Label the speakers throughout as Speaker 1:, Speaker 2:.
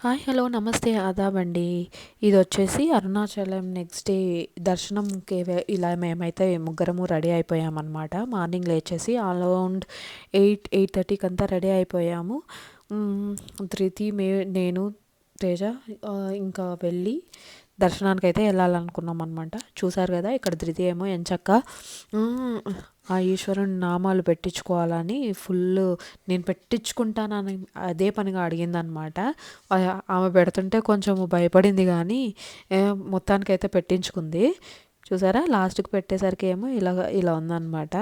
Speaker 1: Hi hello నమస్తే ఆదాబ్ అండి. ఇది వచ్చేసి అరుణాచలం నెక్స్ట్ డే దర్శనంకి ఇలా మేమైతే ముగ్గురము రెడీ అయిపోయామన్నమాట. మార్నింగ్ లేచేసి అరౌండ్ ఎయిట్ ఎయిట్ థర్టీకి అంతా రెడీ అయిపోయాము. మ్, ధృతి మే నేను తేజ ఇంకా వెళ్ళి దర్శనానికి అయితే వెళ్ళాలనుకున్నాం అనమాట చూసారు కదా ఇక్కడ ధృతి ఏమో ఎంచక్క ఆ ఈశ్వరుని నామాలు పెట్టించుకోవాలని ఫుల్ నేను పెట్టించుకుంటానని అదే పనిగా అడిగిందనమాట. ఆమె పెడుతుంటే కొంచెం భయపడింది కానీ మొత్తానికి మొత్తానికైతే పెట్టించుకుంది. చూసారా? లాస్ట్కి పెట్టేసరికి ఏమో ఇలా ఇలా ఉందన్నమాట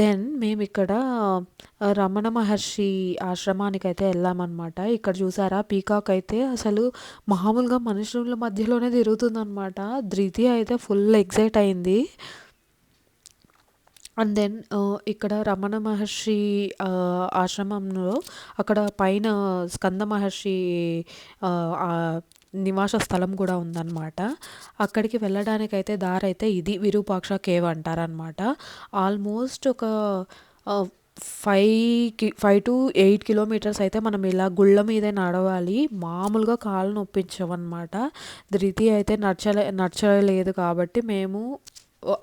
Speaker 1: దెన్ మేము ఇక్కడ రమణ మహర్షి ఆశ్రమానికి అయితే వెళ్ళామన్నమాట ఇక్కడ చూసారా? పీకాక్ అయితే అసలు మామూలుగా మనుషుల మధ్యలోనే తిరుగుతుందన్నమాట ధృతి అయితే ఫుల్ ఎగ్జైట్ అయింది. అండ్ దెన్ uh, ఇక్కడ రమణ మహర్షి ఆశ్రమంలో అక్కడ పైన స్కంద మహర్షి నివాస స్థలం కూడా ఉందన్నమాట. అక్కడికి వెళ్ళడానికి అయితే దారి అయితే ఇది విరూపాక్ష కేవ్ అంటారనమాట ఆల్మోస్ట్ ఒక ఫైవ్కి ఫైవ్ టు ఎయిట్ కిలోమీటర్స్ అయితే మనం ఇలా గుళ్ళ మీదే నడవాలి. మామూలుగా కాళ్ళు నొప్పించవన్నమాట. ధృతి అయితే నడచలే నడచలేదు కాబట్టి మేము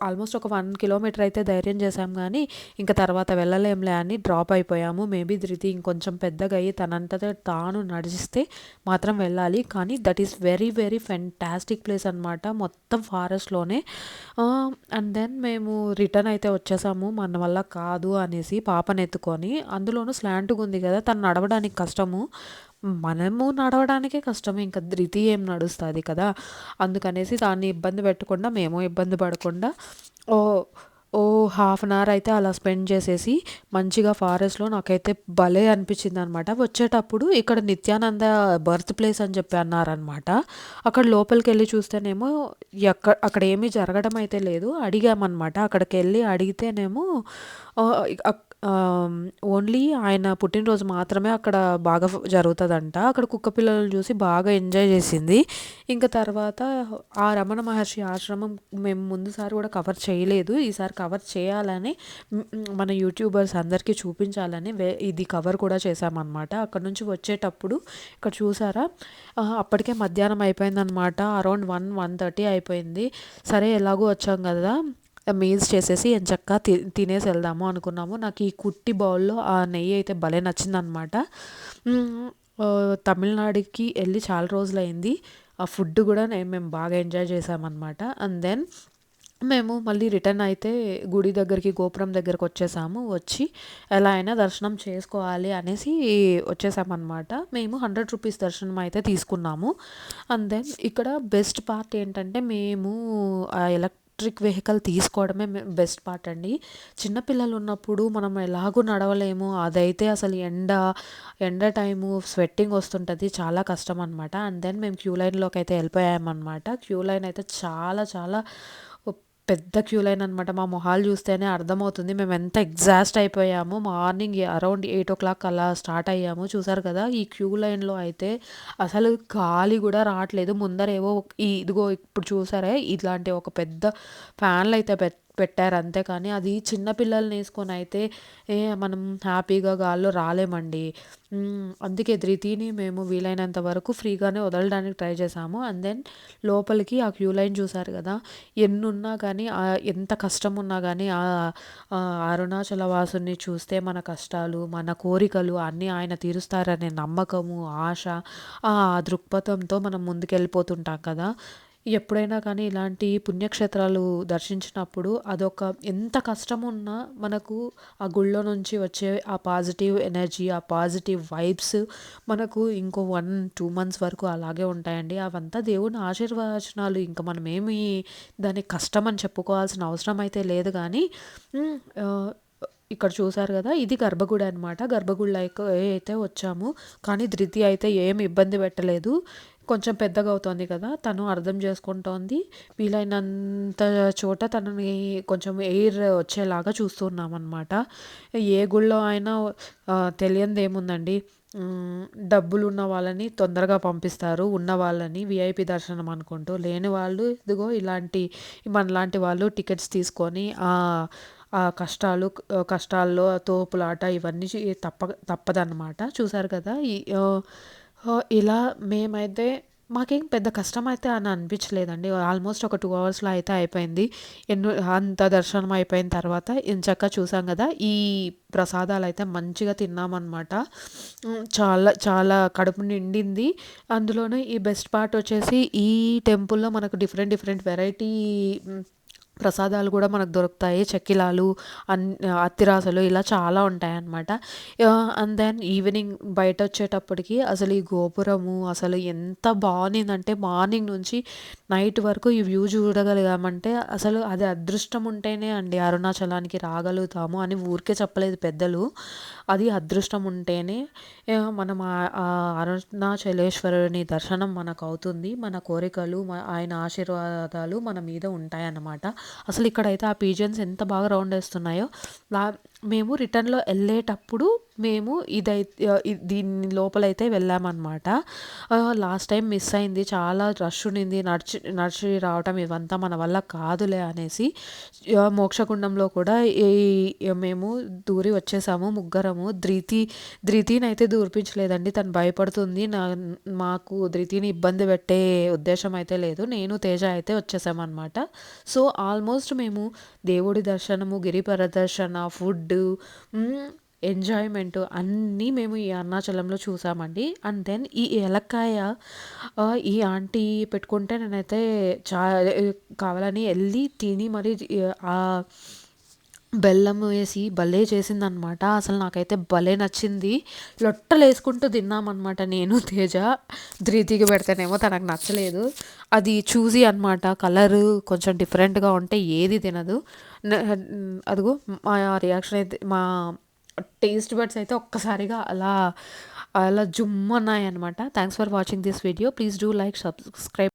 Speaker 1: ఆల్మోస్ట్ ఒక వన్ కిలోమీటర్ అయితే ధైర్యం చేశాం కానీ ఇంకా తర్వాత వెళ్ళలేంలే అని డ్రాప్ అయిపోయాము. మేబీ ధృతి ఇంకొంచెం పెద్దగా అయ్యి తనంతట తాను నడిస్తే మాత్రం వెళ్ళాలి. కానీ that is very very fantastic place అనమాట మొత్తం ఫారెస్ట్లోనే అండ్ దెన్ మేము రిటర్న్ అయితే వచ్చేసాము. మన వల్ల కాదు అనేసి పాపను ఎత్తుకొని. అందులోనూ స్లాంట్గా ఉంది కదా తను నడవడానికి కష్టము. మనము నడవడానికే కష్టం ఇంకా ధృతి ఏం నడుస్తుంది కదా? అందుకనేసి దాన్ని ఇబ్బంది పెట్టకుండా మేము ఇబ్బంది పడకుండా ఓ ఓ హాఫ్ అన్ అవర్ అయితే అలా స్పెండ్ చేసేసి మంచిగా ఫారెస్ట్లో నాకైతే భలే అనిపించింది అనమాట వచ్చేటప్పుడు ఇక్కడ నిత్యానంద బర్త్ ప్లేస్ అని చెప్పి అన్నారనమాట. అక్కడ లోపలికి వెళ్ళి చూస్తేనేమో ఎక్కడ అక్కడ ఏమీ జరగడం అయితే లేదు. అడిగామన్నమాట అక్కడికి వెళ్ళి అడిగితేనేమో ఓన్లీ ఆయన పుట్టినరోజు మాత్రమే అక్కడ బాగా జరుగుతుందంట. అక్కడ కుక్క పిల్లలను చూసి బాగా ఎంజాయ్ చేసింది. ఇంకా తర్వాత ఆ రమణ మహర్షి ఆశ్రమం మేము ముందుసారి కూడా కవర్ చేయలేదు. ఈసారి కవర్ చేయాలని మన యూట్యూబర్స్ అందరికీ చూపించాలని వే ఇది కవర్ కూడా చేశామన్నమాట. అక్కడ నుంచి వచ్చేటప్పుడు ఇక్కడ చూసారా? అప్పటికే మధ్యాహ్నం అయిపోయిందనమాట అరౌండ్ వన్ వన్ థర్టీ అయిపోయింది. సరే ఎలాగో వచ్చాం కదా. మీల్స్ చేసేసి ఎంచక్క తి తినేసి వెళ్దాము అనుకున్నాము. నాకు ఈ కుట్టి బౌల్లో ఆ నెయ్యి అయితే భలే నచ్చిందనమాట తమిళనాడుకి వెళ్ళి చాలా రోజులైంది. ఆ ఫుడ్ కూడా నేను మేము బాగా ఎంజాయ్ చేసామన్నమాట. అండ్ దెన్ మేము మళ్ళీ రిటర్న్ అయితే గుడి దగ్గరికి గోపురం దగ్గరకు వచ్చేసాము. వచ్చి ఎలా అయినా దర్శనం చేసుకోవాలి అనేసి వచ్చేసామన్నమాట. మేము హండ్రెడ్ రూపీస్ దర్శనం అయితే తీసుకున్నాము. అండ్ దెన్ ఇక్కడ బెస్ట్ పార్ట్ ఏంటంటే మేము ఆ ఎలక్ట్రిక్ వెహికల్ తీసుకోవడమే బెస్ట్ పార్ట్ అండి. చిన్నపిల్లలు ఉన్నప్పుడు మనం ఎలాగూ నడవలేము. అదైతే అసలు ఎండ ఎండ టైము స్వెట్టింగ్ వస్తుంటుంది చాలా కష్టం అనమాట అండ్ దెన్ మేము క్యూ లైన్లోకి అయితే వెళ్ళిపోయామన్నమాట క్యూ లైన్ అయితే చాలా చాలా పెద్ద క్యూ లైన్ అనమాట మా మొహాలు చూస్తేనే అర్థమవుతుంది. మేము ఎంత ఎగ్జాస్ట్ అయిపోయాము. Morning around eight o'clock అలా స్టార్ట్ అయ్యాము. చూసారు కదా ఈ క్యూ లైన్లో అయితే అసలు గాలి కూడా రావట్లేదు. ముందరేవో ఇదిగో ఇప్పుడు చూసారే ఇట్లాంటి ఒక పెద్ద ఫ్యాన్లు అయితే పెద్ద పెట్టారు అంతే కానీ అది చిన్నపిల్లల్ని వేసుకొని అయితే ఏ మనం హ్యాపీగా గాల్లో రాలేమండి. అందుకే ధృతిని మేము వీలైనంత వరకు ఫ్రీగానే వదలడానికి ట్రై చేసాము అండ్ దెన్ లోపలికి ఆ క్యూ లైన్ చూసారు కదా ఎన్ని ఉన్నా కానీ ఎంత కష్టం ఉన్నా కానీ ఆ ఆ అరుణాచల వాసుని చూస్తే మన కష్టాలు మన కోరికలు అన్నీ ఆయన తీరుస్తారనే నమ్మకము ఆశ ఆ దృక్పథంతో మనం ముందుకెళ్ళిపోతుంటాం కదా. ఎప్పుడైనా కానీ ఇలాంటి పుణ్యక్షేత్రాలు దర్శించినప్పుడు అదొక ఎంత కష్టమున్నా మనకు ఆ గుళ్ళో నుంచి వచ్చే ఆ పాజిటివ్ ఎనర్జీ ఆ పాజిటివ్ వైబ్స్ మనకు ఇంకో వన్ టూ మంత్స్ వరకు అలాగే ఉంటాయండి. అవంతా దేవుని ఆశీర్వచనాలు. ఇంకా మనం ఏమి దాన్ని కష్టం అని చెప్పుకోవాల్సిన అవసరం అయితే లేదు కానీ ఇక్కడ చూసారు కదా ఇది గర్భగుడి అనమాట గర్భగుడిలో అయితే వచ్చాము. కానీ ధృతి అయితే ఏం ఇబ్బంది పెట్టలేదు. కొంచెం పెద్దగా అవుతోంది కదా తను అర్థం చేసుకుంటోంది. వీలైనంత చోట తనని కొంచెం ఎయిర్ వచ్చేలాగా చూస్తున్నాం అనమాట ఏ గుళ్ళో అయినా తెలియంది ఏముందండి డబ్బులు ఉన్న వాళ్ళని తొందరగా పంపిస్తారు. ఉన్న వాళ్ళని విఐపి దర్శనం అనుకుంటూ లేని వాళ్ళు ఇదిగో ఇలాంటి మనలాంటి వాళ్ళు టికెట్స్ తీసుకొని ఆ కష్టాలు కష్టాల్లో తోపులాట ఇవన్నీ తప్ప తప్పదన్నమాట. చూసారు కదా ఈ ఇలా మేమైతే మాకేం పెద్ద కష్టం అయితే అని అనిపించలేదండి. ఆల్మోస్ట్ ఒక టూ అవర్స్‌లో అయితే అయిపోయింది. ఎన్నో అంత దర్శనం అయిపోయిన తర్వాత ఎంచక్కా చూసాం కదా ఈ ప్రసాదాలు అయితే మంచిగా తిన్నామనమాట. చాలా చాలా కడుపు నిండింది. అందులోనే ఈ బెస్ట్ పార్ట్ వచ్చేసి ఈ టెంపుల్‌లో మనకు డిఫరెంట్ డిఫరెంట్ వెరైటీ ప్రసాదాలు కూడా మనకు దొరుకుతాయి. చెక్కిలాలు, అన్ అత్తిరాసలు ఇలా చాలా ఉంటాయన్నమాట. అండ్ దెన్ ఈవినింగ్ బయటొచ్చేటప్పటికి అసలు ఈ గోపురము అసలు ఎంత బాగుందంటే మార్నింగ్ నుంచి నైట్ వరకు ఈ వ్యూ చూడగలిగామంటే అసలు అది అదృష్టం ఉంటేనే అండి అరుణాచలానికి రాగలుగుతాము అని ఊరికే చెప్పలేదు పెద్దలు. అది అదృష్టం ఉంటేనే మనం అరుణాచలేశ్వరుని దర్శనం మనకు అవుతుంది మన కోరికలు ఆయన ఆశీర్వాదాలు మన మీద ఉంటాయన్నమాట. అసలు ఇక్కడైతే ఆ పీజియన్స్ ఎంత బాగా రౌండేస్తున్నాయో లా మేము రిటర్న్‌లో వెళ్ళేటప్పుడు మేము ఇదై దీని లోపలైతే వెళ్ళామనమాట. లాస్ట్ టైం మిస్ అయింది. చాలా రష్ ఉండింది. నడిచి నడిచి రావటం ఇవంతా మన వల్ల కాదులే అనేసి మోక్షగుండంలో కూడా ఈ మేము దూరి వచ్చేసాము ముగ్గురము. ధృతి ధృతినైతే దూర్పించలేదండి. తను భయపడుతుంది. నా మాకు ధృతిని ఇబ్బంది పెట్టే ఉద్దేశం అయితే లేదు. నేను, తేజ అయితే వచ్చేసామనమాట. సో, ఆల్మోస్ట్ మేము దేవుడి దర్శనము, గిరి ప్రదర్శన, ఫుడ్ ఫుడ్ ఎంజాయ్మెంట్ అన్నీ మేము ఈ అరుణాచలంలో చూసామండి. అండ్ దెన్ ఈ ఏలక్కాయ ఈ ఆంటీ పెట్టుకుంటే నేనైతే చా కావాలని వెళ్ళి తిని మరి ఆ బెల్లం వేసి భలే చేసిందనమాట. అసలు నాకైతే భలే నచ్చింది. లొట్టలేసుకుంటూ తిన్నామనమాట నేను, తేజ. ధృతికి పెడితేనేమో తనకు నచ్చలేదు. అది చూసి అనమాట. కలరు కొంచెం డిఫరెంట్‌గా ఉంటే ఏది తినదు. అదిగో మా రియాక్షన్ అయితే మా టేస్ట్ బడ్స్ అయితే ఒక్కసారిగా అలా అలా జుమ్మన్నాయన్నమాట. Thanks for watching this video. Please do like, subscribe